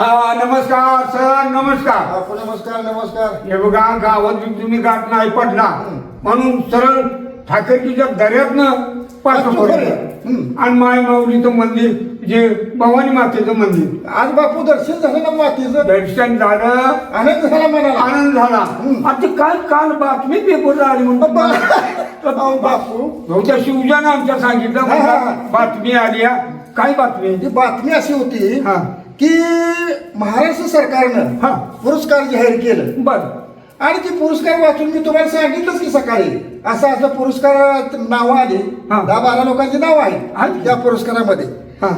नमस्कार सर नमस्कार. बापू नमस्कार नमस्कार. हे बघा गावात तुम्ही गाठ नाही पडला. म्हणून सरळ ठाकरकीच्या दर्यातनं हम्म. आणि माय माऊलीचं मंदिर जे भवानी मातेचं मंदिर. आज बापू दर्शन झालं ना मातीचं? दर्शन झालं. आनंद झाला मनाला. आनंद झाला. हम्म. आता काय काल बातमी पेपरला आली म्हणतो अहो, बापू. बहुत्या शिवजानं आमच्या सांगितलं हा, हा, हा. बातमी आली हा. काय बातमी? बातमी अशी होती हा. की महाराष्ट्र सरकारनं हा. पुरस्कार जाहीर केलं. बर. आणि ते पुरस्कार वाचून मी तुम्हाला सांगितलंच की सकाळी असं असं पुरस्कार नावं आली. हा. दहा बारा लोकांची नावं आहेत. आहेत त्या पुरस्कारामध्ये. हा.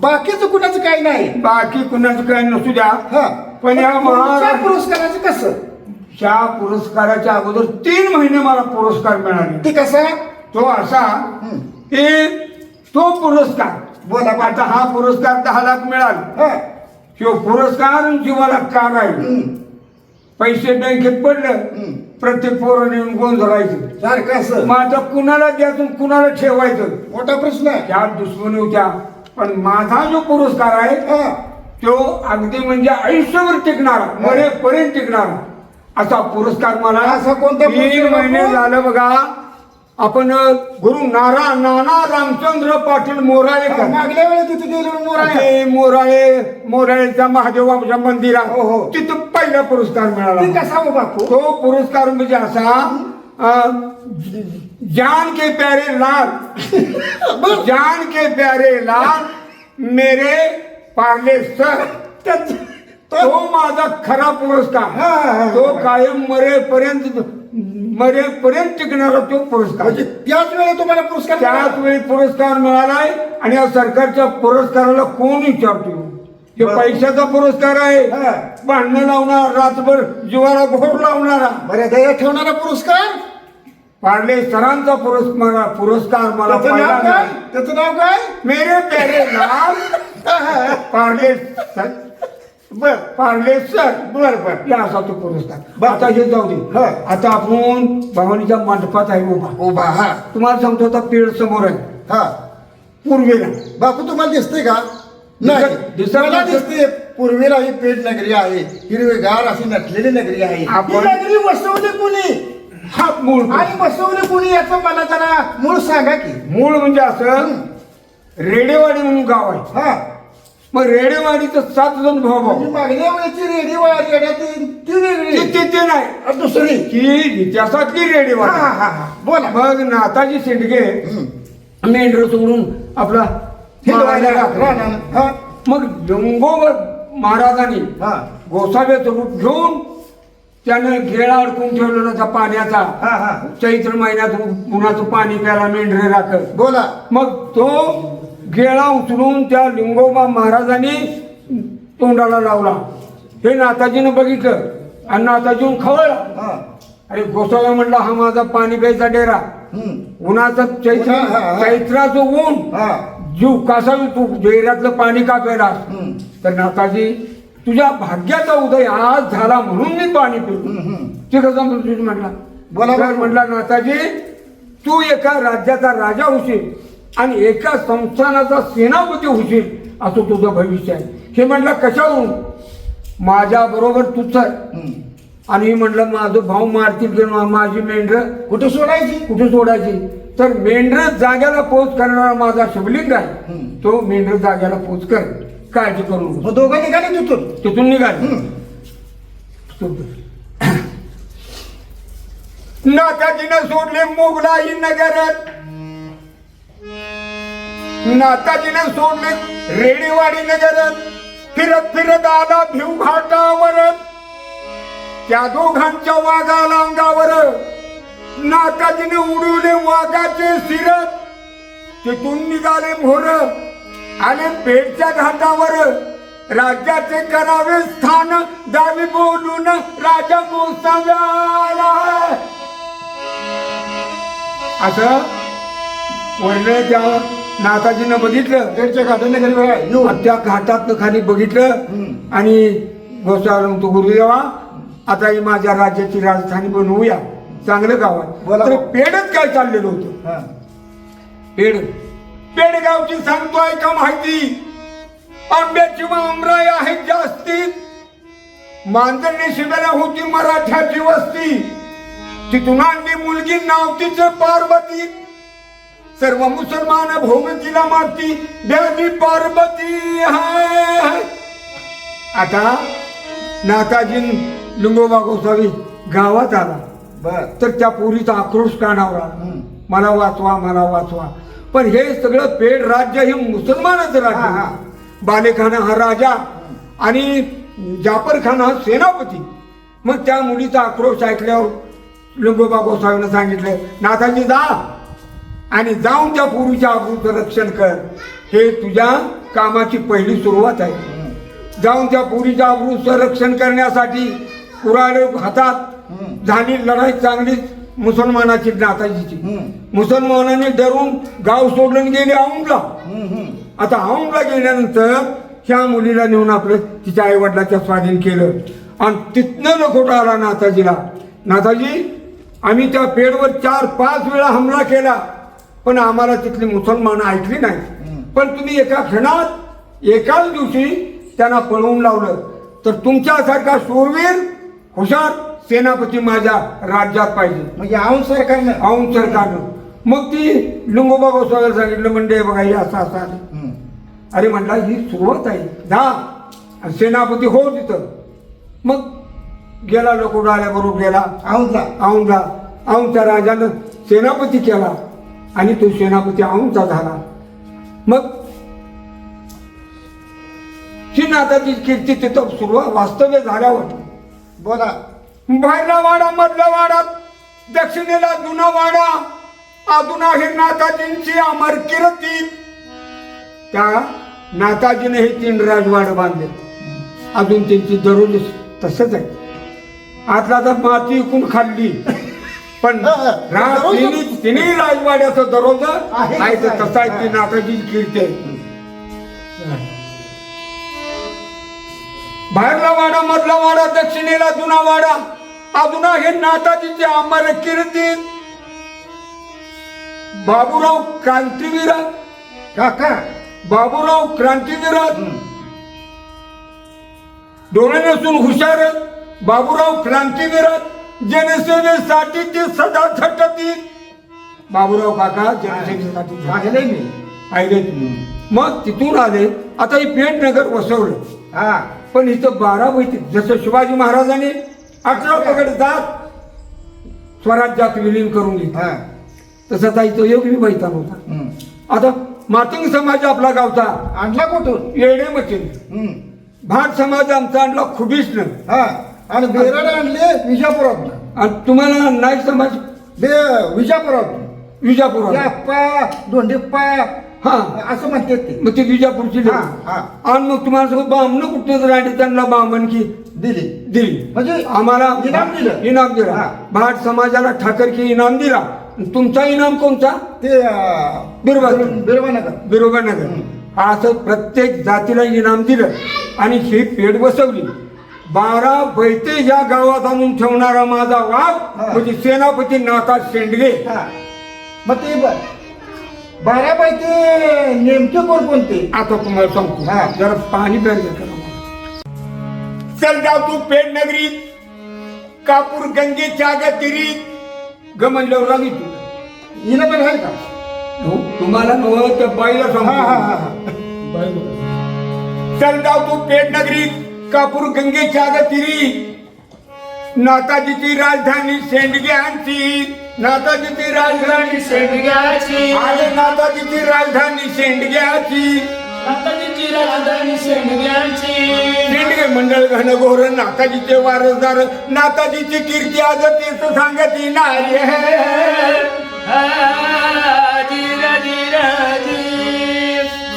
बाकीचं कुणाचं काही नाही. बाकी कुणाचं काय नसू द्या. हा. पण या तुमच्या महाराष्ट्र पुरस्काराचं कसं? ह्या पुरस्काराच्या अगोदर तीन महिने मला पुरस्कार मिळाले. ते कसा? तो असा. की तो पुरस्कार. बोला. आता हा पुरस्कार दहा लाख मिळाला. हा. तो पुरस्कार जीवाला कार आहे. पैसे बँकेत पडलं. प्रत्येक पोराने येऊन गोंधळायचं. सारखं असं. आता कुणाला द्यायचं कुणाला ठेवायचं? मोठा प्रश्न आहे. त्या दुश्मनी होत्या. पण माझा जो पुरस्कार आहे तो अगदी म्हणजे आयुष्यभर टिकणारा मरेपर्यंत टिकणारा. असा पुरस्कार मला असा कोणता महिने? झालं बघा. आपण गुरु नारा नाना रामचंद्र पाटील मोराळेकर मागल्या वेळेस तिथे गेलो मोराळे. मोराळे मोराळेच्या महादेवाच्या मंदिरात हो, हो. तिथं पहिला पुरस्कार मिळाला. कसा हो बापू? तो पुरस्कार म्हणजे असा जान के प्यारे लाल. जान के प्यारे लाल मेरे पार्ले सर. तो माझा खरा पुरस्कार. हा. तो कायम मरेपर्यंत मरेपर्यंत टिकणारा तो पुरस्कार. म्हणजे त्याच वेळेला तुम्हाला पुरस्कार त्याच मिळाला? वेळी पुरस्कार मिळालाय आणि या सरकारच्या पुरस्काराला कोण विचारतो हे बरं. पैशाचा पुरस्कार आहे. हा. भांडणं लावणार रातभर जीवाला घोर लावणारा. दया ठेवणारा पुरस्कार? पार्ले सरांचा पुरस्कार पुरस्कार मला त्याचं पाहिला नाव काय? नाही. त्याचं नाव काय? मेरे प्यारे लाल पार्ले सर बर. पार्ले सर. बर बर. या असा तो पुरस्कार बरं. आता हे जाऊ दे. हा. आता आपण भवानीच्या मंडपात आहे उभा. उभा हा. तुम्हाला सांगतो आता पेड समोर आहे. हा. पूर्वेला. बापू तुम्हाला दिसते का? नाही. दिसत- दिसत मला नाही. दिसते पूर्वेला ही पेठ नगरी आहे. हिरवेगार अशी नटलेली नगरी आहे. आपण- ही नगरी बसवली कुणी? हा मूळ आणि बसवली कुणी याचं मला जरा मूळ सांगा की. मूळ म्हणजे असं रेडेवाडी म्हणून गाव आहे. हा. मग रेडेवाडीचं सात जण भाऊ म्हणजे भाऊ. मागल्या वेळेची रेडी वाड्या ती वेगळी. ते- ते ते नाही. आणि दुसरी. की इतिहासातली रेडेवाडी. हा हा हा. बोला. मग नाताजी शेंडगे मेंढर सोडून आपला मारायला. हा. मग लिंगोवर महाराजांनी हा. गोसाव्याचं रूप घेऊन त्यानं घेळा अडकून ठेवलेला होता पाण्याचा. हा हा. चैत्र महिन्यात उन्हाचं पाणी प्याला मेंढरे राखत बोला. मग तो गेळा उचलून त्या लिंगोबा महाराजांनी तोंडाला लावला. हे नाताजीनं बघितलं आणि नाताजीहून खवळला. अरे गोसाला म्हटला हा माझा पाणी प्यायचा डेरा. उन्हाचं चैत्र. चैत्राचं ऊन. हा. जीव कसा तू डेऱ्यातलं पाणी का हम्म. तर नाताजी तुझ्या भाग्याचा उदय आज झाला म्हणून मी पाणी पिलो हम्म, हम्म. ते कसं तुझी म्हटला. बोला. म्हटला नाताजी तू एका राज्याचा राजा होशील. आणि एका संस्थानाचा सेनापती होशील असं तुझं भविष्य आहे. हे म्हटलं कशावरून? माझ्या बरोबर तू चल हम्म. आणि म्हटलं माझं भाऊ मारतील की माझी मेंढर? कुठे सोडायची? कुठे सोडायची? तर मेंढर जाग्याला पोच करणारा माझा शिवलिंग आहे. तो मेंढर जाग्याला पोच कर. काळजी करू दोघं निघाले तिथून? तिथून निघाल. नाताजीनं सोडले मोगलाई नगरात. नाताजीने सोडले रेडीवाडी नगरात फिरत फिरत आला भिव घाटावर. त्या दोघांच्या वाघाला अंगावर नाताजीने उडवले वाघाचे सिरत तिथून निघाले भोर आले पेठच्या घाटावर. राज्याचे करावे स्थान दावी बोलून राजा झाला असं वर्ण त्या नाताजीनं बघितलं. पेठच्या घाटाने घरी बघा, येऊ आणि त्या घाटात खाली बघितलं. आणि गोसावला तो गुरुदेवा आता ही माझ्या राज्याची राजधानी बनवूया. चांगलं गाव आहे. बोला. तर पेडच काय चाललेलं होतं? हा. पेड. पेडगावची सांगतोय का माहिती? आंब्याची आमराई आहे जास्ती. मांजरने शिव्याला होती मराठ्याची वस्ती. तिथून आणली मुलगी नाव तिचं पार्वती. सर्व मुसलमान भौमतीला मारती. देवी पार्वती हाय. आता नाताजी लिंगोबा गोसावी गावात आला. बर. तर त्या पोरीचा आक्रोश काढावा हम्म. मला वाचवा मला वाचवा. पण हे सगळं पेड राज्य हे मुसलमानच राज्य. बालेखाना हा राजा आणि जाफर खान हा सेनापती. मग त्या मुलीचा आक्रोश ऐकल्यावर लिंगोबा गोसावीनं सांगितलं नाथाजी जा आणि जाऊन त्या पूर्वीच्या आबरूचं रक्षण कर हे तुझ्या कामाची पहिली सुरुवात आहे. जाऊन त्या पुरीच्या आबरूचं रक्षण करण्यासाठी कुराडे हातात. झाली लढाई चांगलीच मुसलमानाची नाताजीची. मुसलमानाने डरून गाव सोडून गेले औंधला हम्म. आता औंधला गेल्यानंतर ह्या मुलीला नेऊन आपलं तिच्या आई वडिलाच्या स्वाधीन केलं आणि तिथनं लखोटा आला नाथाजीला नाथाजी आम्ही त्या पेडवर चार पाच वेळा हमला केला पण आम्हाला तिथली मुसलमानं ऐकली नाही. पण तुम्ही एका क्षणात एकाच दिवशी त्यांना पळवून लावलं. तर तुमच्यासारखा शूरवीर हुशार सेनापती माझ्या राज्यात पाहिजे. म्हणजे औंध सरकारनं. औंध सरकारनं. मग ती लिंगोबा गोसाव्याला सांगितलं म्हणजे बघा हे असं असं. हम्म. अरे म्हणला ही सुरुवात आहे. जा. सेनापती हो तिथं. मग गेला लोक आल्याबरोबर गेला. औंधला औंधला औंधच्या राजानं सेनापती केला. आणि तो सेनापती औंधचा झाला. मग श्रीनाथाची कीर्ती तिथं सुरुवात वास्तव्य झाल्यावर बोला बाहेरला वाडा मधला वाडा दक्षिणेला जुना वाडा अजून आहे नाताजींची अमर कीर्ती. त्या नाताजीने हे तीन राजवाड बांधले. अजून त्यांची जरुरी तसंच आहे. आतला तर माती इकून खाल्ली पण हा, हा. रा- दररोज- तिन्ही तिन्ही राजवाड्याचं दररोज आहे, आहे ते तसं आहे ती हा. नाताजी कीर्ती. आहे बाहेरला वाडा मधला वाडा दक्षिणेला जुना वाडा. अजून आहे नाताजीचे अमर कीर्ती. बाबूराव क्रांतीवीर. काका. बाबूराव क्रांतीवीर. डोळे नसून हुशार. बाबूराव क्रांतीवीर. जनसेवेसाठी ते सदा झटतील बाबूराव काका जनसेवेसाठी झटतील. पाहिलंय मी. पाहिले मग तिथून आले. आता हे पेटनगर वसवलं. हा. पण इथं बारा बैठी जसं शिवाजी महाराजांनी अठरा पगड जात स्वराज्यात विलीन करून घेतलं. हा. तसं आता इथं योगी बैठा नव्हता. आता मातंग समाज आपला गावचा. आणला कुठून? येडे मचीन. भाट समाज आमचा आणला खुबीसनं. हा. आणि बेरड आणले विजापुरात आणि तुम्हाला नाईक समाज बे विजापुरात विजापूर अप्पा दोंडेप्पा हा. असं म्हणतात ते. मग ते विजापूरची हा, लोकं. हा. आणि मग तुम्हाला सगळं बामणं कुठं राहिले त्यांना बामणकी दिली. दिली. म्हणजे आम्हाला इनाम दिलं. इनाम दिला. हा. भाट समाजाला ठाकरकी इनाम दिला. तुमचा इनाम कोणता? ते अं, बिरबानगर. बिरबानगर बरोबर नगर. असं प्रत्येक जातीला इनाम दिलं. आणि ही पेड बसवली. बारा बैते या गावात आणून ठेवणारा माझा वाघ हा. म्हणजे सेनापती नाथा शेंडगे. हा. मग ते ब- बारा पैकी नेमके कोण कोणते? आता तुम्हाला सांगतो. हा. जरा पाणी प्यायचं करा चल जाऊ तू पेड नगरीत कापूर गंगेच्या गतिरीत ग म्हणल्यावर रागी तू. हिनं पण आहे का? हो, तुम्हाला नवं त्या बाईला हा हा हा सांगतो हा. चल जाऊ तू पेड नगरीत कापूर गंगेच्या गतिरी नाताजीची राजधानी शेंडग्यांची. नाताजीची राजधानी शेंडग्याची. अरे नाताजीची राजधानी शेंडग्याची. नाताजीची राजधानी शेंडग्याची. शेंडगे मंडळ घनघोर नाताजीचे वारसदार. नाताजीची कीर्ती आज तेच सांगती नारी धीर धीर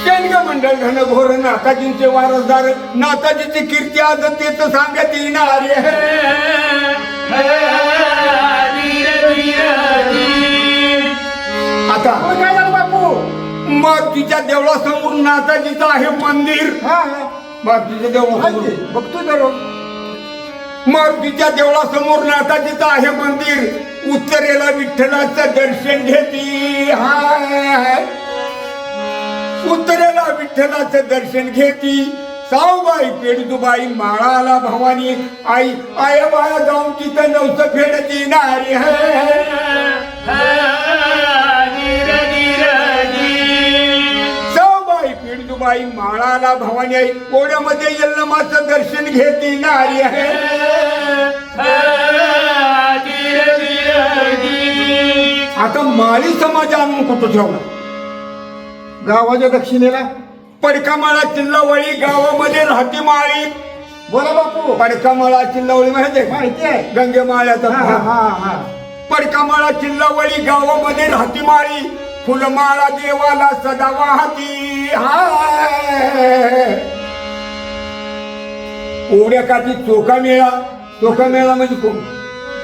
शेंडगे मंडळ घनघोर नाताजींचे वारसदार नाताजीची कीर्ती आज तेच सांगती धीर आता काय झालं बापू? मारुतीच्या देवळासमोर नाताजीचं आहे मंदिर. मारुतीच्या आहे देवळासमोर ते. बघतोय दररोज मारुतीच्या देवळासमोर नाथाजीचं आहे मंदिर. उत्तरेला विठ्ठलाचं दर्शन घेती. हाय. उत्तरेला विठ्ठलाचं दर्शन घेती. साऊबाई पेडदुबाई माळाला भवानी. आई आय बाळा जाऊन तिथं नवस फेडती. नारी साऊबाई पेडदुबाई माळाला भवानी. आई ओढ्यामध्ये यल्लमाचं दर्शन घेती. नारी आहे आता माळी समाज आणून कुठं ठेवला? गावाच्या दक्षिणेला पडकामाळा चिल्लावळी गावामध्ये राहती माळी. बोला बापू. पडकामाळा चिल्लावळी माहिती आहे? माहिती आहे. गंगेमाळ्याचा हा हा. हा हा. पडकामाळा चिल्लावळी गावामध्ये राहती माळी. फुलमाळा देवाला सदा वाहती. हाय. ओढ्या काठी चोका मेळा. चोका मेळा म्हणजे कोण?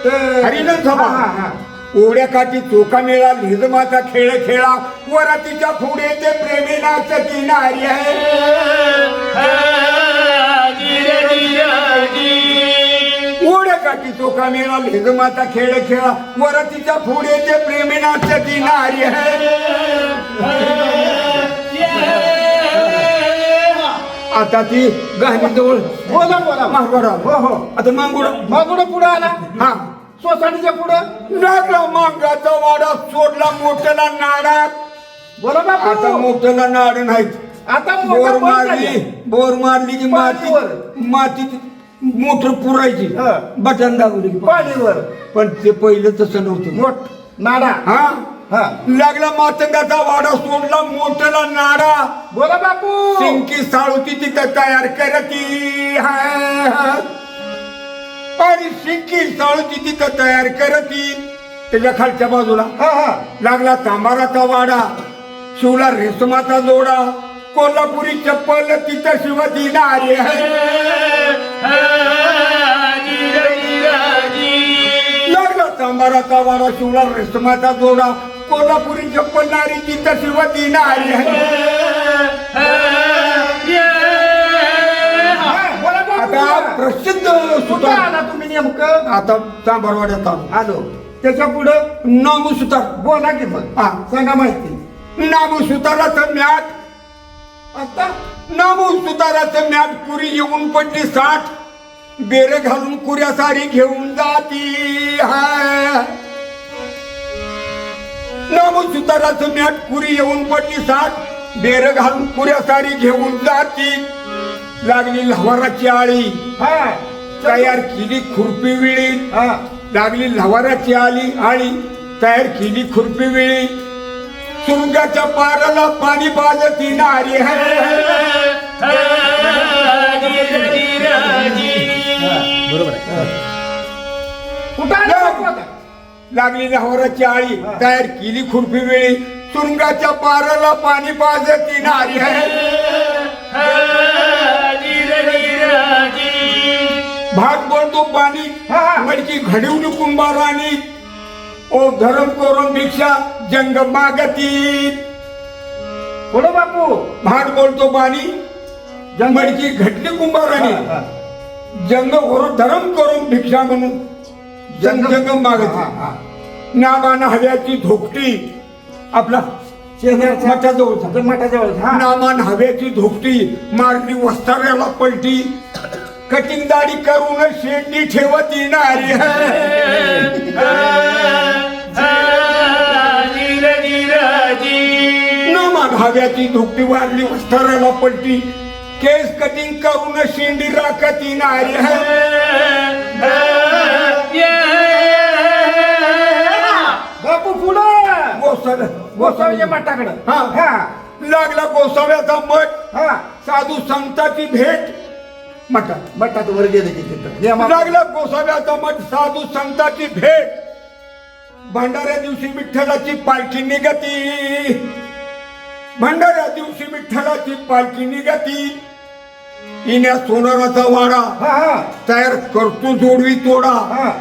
ते- हरिजन सभा हा, हा, हा. ओढ्या काठी चोका मेळा लिहिजमाचा खेळ खेळा. वरातीच्या पुढे ते प्रेमी नाचती नारी आहे. ओढ्या काठी चोका मेळा लिहिजमाचा खेळ खेळा. वरातीच्या पुढे ते प्रेमी नाचती नारी आहे. आता ती गहनी जवळ बोला. बोला मागोडा हो हो. आता मागोडा मागुडं पुढं आला. हा. सोसायटीच्या पुढं? मांगाचा वाडा सोडला मोठ्याला नाडा. बोला आता मोठ्याला नाड नाहीत. आता बोर मोठा बंद मारली झाली. बोर मारली की माती पाणीवर. माती मोटर पुरायची. हा. बटन दाबली की पाणीवर. पण ते पहिलं तसं नव्हतं. मोठ नाडा. हा? हा. लागला मातंगाचा वाडा सोडला मोठ्याला नाडा. बोला बापू. सिंकी साळुती तिथं तयार करती. हा. आणि सिंकी साळुती तिथं तयार करती त्याच्या खालच्या बाजूला हा हा. लागला तांबाराचा वाडा शिवला रेशमाचा जोडा कोल्हापुरी चप्पल तिथं शिवती नारी लागला तांबाराचा वाडा शिवला रेशमाचा जोडा कोल्हापुरी चप्पल नारी तिथं शिवती नारी हा, आता प्रसिद्ध कुठं सुतार आला तुम्ही नेमकं? आता चांभारवाड्यात आलो. आलो. त्याच्या पुढं नामू सुतार. बोला की मग. हा. सांगा माहिती? नामू सुताराचं म्याट आता नामू सुताराचं म्याट पुरी येऊन पडली साठ. बेर घालून कुऱ्या सारी घेऊन जाती. हाय. नामू सुताराचं म्याट पुरी येऊन पडली साठ. बेर घालून कुऱ्या सारी घेऊन जाती. लागली लवाराची आळी. तयार केली खुरपी विळी. हा. लागली लवाराची आली आळी. तयार केली खुरपी वेळी. सुरुंगाच्या पाराला पाणी पाजती नारी. बरोबर लागली लवाराची आळी. तयार केली खुरपी वेळी. सुरुंगाच्या पाराला पाणी पाजती नारी. भाग बोलतो पाणी. मडकी घडवली कुंभाराणी. ओ धरम करून भिक्षा जंग मागती. पुढं बापू. भाग बोलतो पाणी मडकी घडली कुंभाराणी. जंग ओर धरम करून भिक्षा म्हणून जंग जंग मागती. नामान हव्याची धोकटी आपला मठाजवळ नामान हव्याची धोकटी मारली वस्ताव्याला पलटी. कटिंग दाढी करून शेंडी ठेवती नारी नामान हव्याची धोकटी मारली वस्ताव्याला पलटी. केस कटिंग करून शेंडी राखती नारी बापू पुढं गोसाव्या गोसावीच्या मठाकडं. हा. हा. लागला गोसाव्याचा मठ. हा. साधू संताची भेट. मठात. मठात वर गेले की तिथं नियमा- लागला गोसाव्याचा मठ साधू संताची भेट. भंडाऱ्या दिवशी विठ्ठलाची पालखी निघती. भंडाऱ्या दिवशी विठ्ठलाची पालखी निघती. इन्या सोनाराचा वाडा. तयार करतो जोडवी तोडा.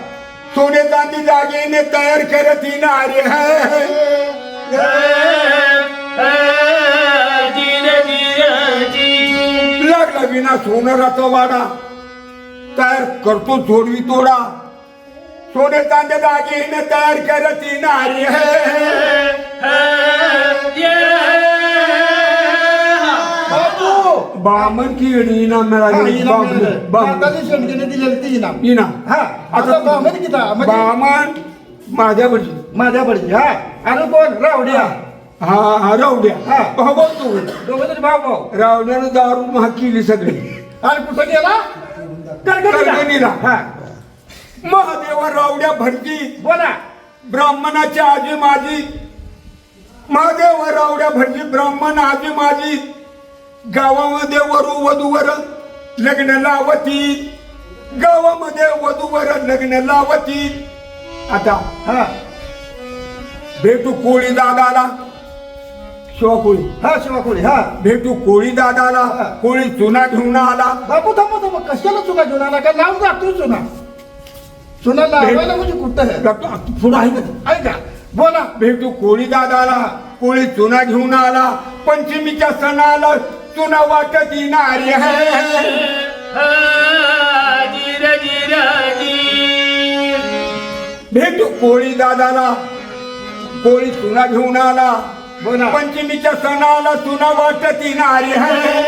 सोने चांदी जागेने तयार करत ही नारी है लागला विना सोनाराचा वाडा. तयार करतो जोडवी तोडा. सोने चांदे दागिने तयार करत नारी. है बामण की येणी इनाम मिळाली. इनाम बामण मिळालं. बामण माताजी शेणकीने दिलेलं ते इनाम. इनाम. हा आता बामण किती? म्हणजे बामण माझ्या बडजी माझ्या बडजी हा. आणि कोण? रावडिया. हा हा रावड्या हा. भाऊ भाऊ तू. दोघं तरी भाऊ भाऊ. रावड्यानं दारू महाग केली सगळी. आणि कुठं गेला? करगणीला. करगणीला. हा. महादेवा रावड्या भटजी बोला. ब्राह्मणाची आजी माझी महादेव रावड्या भटजी ब्राह्मण आजी माझी गावामध्ये वरू वधूवर लग्न लावती. गावामध्ये वधूवर लग्न लावती. आता हा. भेटू कोळी दादाला. शिवा कोळी. हा शिवाकोळी हा. भेटू कोळी दादाला. कोळी चुना घेऊन आला बापू थांबा थांबा. कशाला चुना घेऊन आला का लावून जातो चुना. चुना लावायला म्हणजे कुठं पुढं आहे का? ऐका. बोला. भेटू कोळी दादाला कोळी चुना घेऊन आला पंचमीच्या सणाला चुना वाटत येणारी जी भेटू कोळी दादाला कोळी चुना घेऊन आला. पंचमीच्या सणाला चुना वाटत येणारी आहे.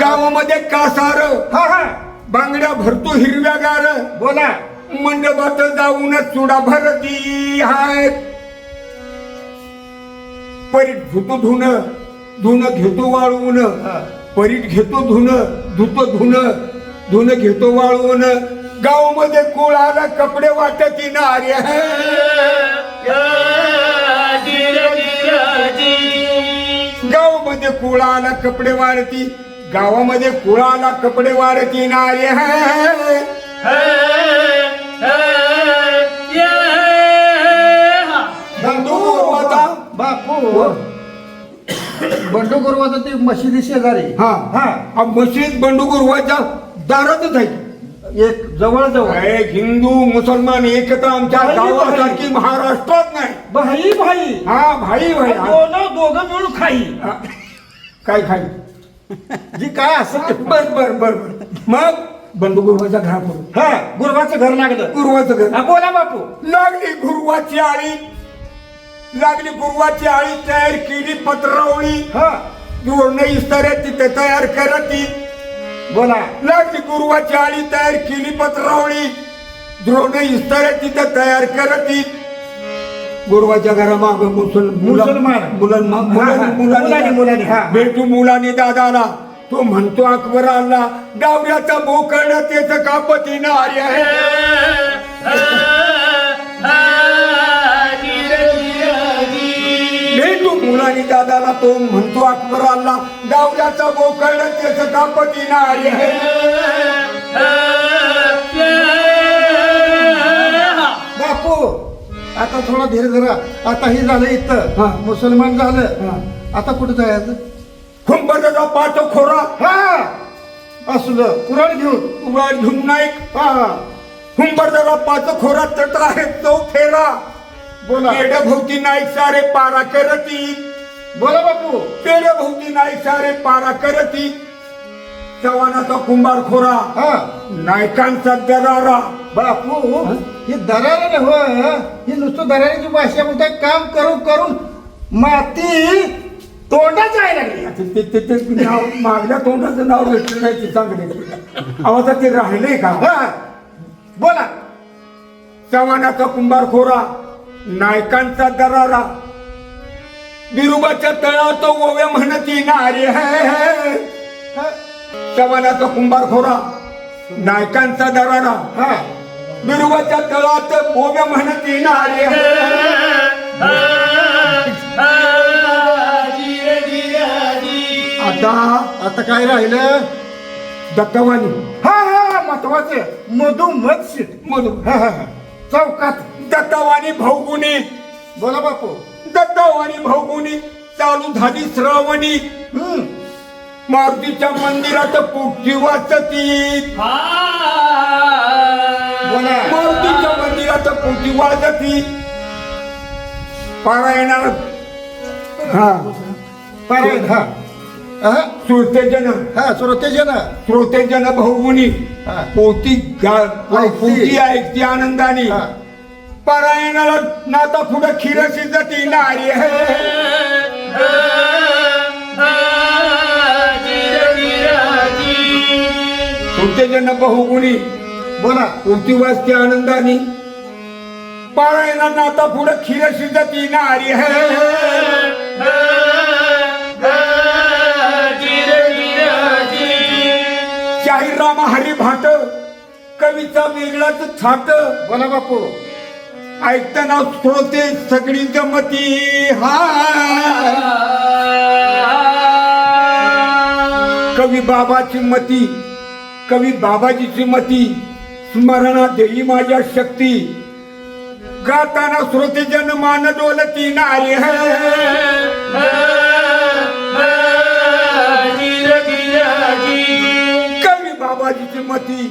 गावामध्ये कासार बांगड्या भरतो हिरव्यागार. बोला. मंडपात जाऊन चुडा भरती हाय. परीट धुतो धुन धुन घेतो वाळवून. परीट घेतो धुन धुतो धुन धुन घेतो वाळवून गावामध्ये कोळाला कपडे वाटत नारे जीर जीर जी गावामध्ये कुळाला कपडे वाढती गावामध्ये कुळाला कपडे वाढती नारे बंधू गुरुवाचा बापू. बंडू गुरुवाचा ते मशिदी शेजारी. हा हा. हा मशीद बंडू गुरुवाच्या दारातच आहे. एक जवळ जवळ अरे, हिंदू मुसलमान एकता आमच्या भाई, गावासारखी महाराष्ट्रात नाही. भाई भाई. हा भाई भाई. हा. दोन दोघं मिळून खाई. हा. काय खाई? जी काय असं बर बर बर बर. मग? बंडू गुरुवाचा घरा करू हा. गुरुवाचं घर लागलं. गुरुवाचं घर. हा बोला बापू. लागली गुरुवाची आळी. लागली गुरुवाची आळी तयार केली पत्रावळी. हा. जोडणं इस्ताऱ्या तिथे तयार करती. बोला लागली गुरुवाची आळी तयार केली पत्रावळी द्रोण इस्ताऱ्या तिथे तयार करती गुरुवाच्या घरामाग मुसल मुसलमान. मुलांना. मुलांनी, मुलांनी. भेटू मुलांनी दादाला तो म्हणतो अकबराला डावऱ्याचा बोकड त्याच कापती नारी मुलांनी दादाला तो म्हणतो अकबराला डावऱ्याचा बोकड त्याच कापती नारी आहे. बापू आता थोडा धीर धरा. आता हे झालं हा. इथं मुसलमान. झालं. आता कुठं जायचं? खुंबरचा पाच खोरा हा असलं कुराड घेऊन. उघड घेऊन नाईक हा. हुंबरदरा पाच खोरा तट आहे तो फेरा. बोला. भोवती नाईक सारे पारा करती बोला बापू. पेढ्या भोवती नाईक सारे पारा करती चव्हाणाचा कुंभार खोरा हा. नायकांचा दरारा बापू ही? दरारा हो ही. नुसतं दराऱ्याची भाषा बोलताय काम करून करून माती तोंडाच आहे लागली. ते- ते- नाव मागल्या तोंडाचं नाव भेटलं नाही ते चांगले. आवाज ते राहिले का? हा. बोला. चव्हाणाचा कुंभार खोरा नायकांचा दरारा बिरुबाच्या तळात ओव्या म्हणत नारे है कुंभार खोरा नायकांचा दरारा. हा बिरुबाच्या तळात ओव्या म्हणत नारे आता आता काय राहिलं? दत्तवाणी. हा हा महत्त्वाचे मधु मध मधु हा हा हा. चौकात. दत्तवाणी भाऊगुणी बोला बापू. दत्तवाणी भाऊगुणी चालू झाली श्रावणी. हम्म. मारुतीच्या मंदिरात पोटी वाचती. बोला. मारुतीच्या मंदिरात पोटी वाजती. पारायणाला हा. पारायण हा. हा. श्रोतेजन. हा श्रोतेजन. श्रोतेजन भाऊगुणी हा. पोती गा-. पोती ऐकती आनंदाने. हा. येणार ना नाता पुढं खीर शिजती नारी है। तुमचे जन बहुगुणी बोला उलटी वाजते आनंदाने? ना आता पुढं खीर शिजती नारी है। शाहीर रामा हरी भाट कवीचा वेगळाच थाट। बोला बापू। ऐकताना श्रोते सगळी मती हा कवी बाबाची मती कवी बाबाजीची मती स्मरणा देई माझ्या शक्ती. गाताना श्रोते जन मान डोलती नारी कवी बाबाजीची मती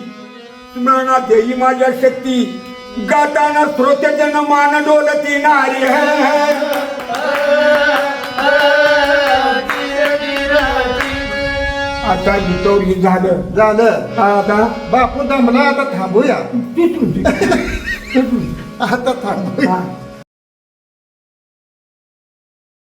स्मरणा देई माझ्या शक्ती. गाताना श्रोते जन मान डोलती नारी है। आता हे झालं. झालं. आता? बापू दमला आता थांबूया. आता थांबूया.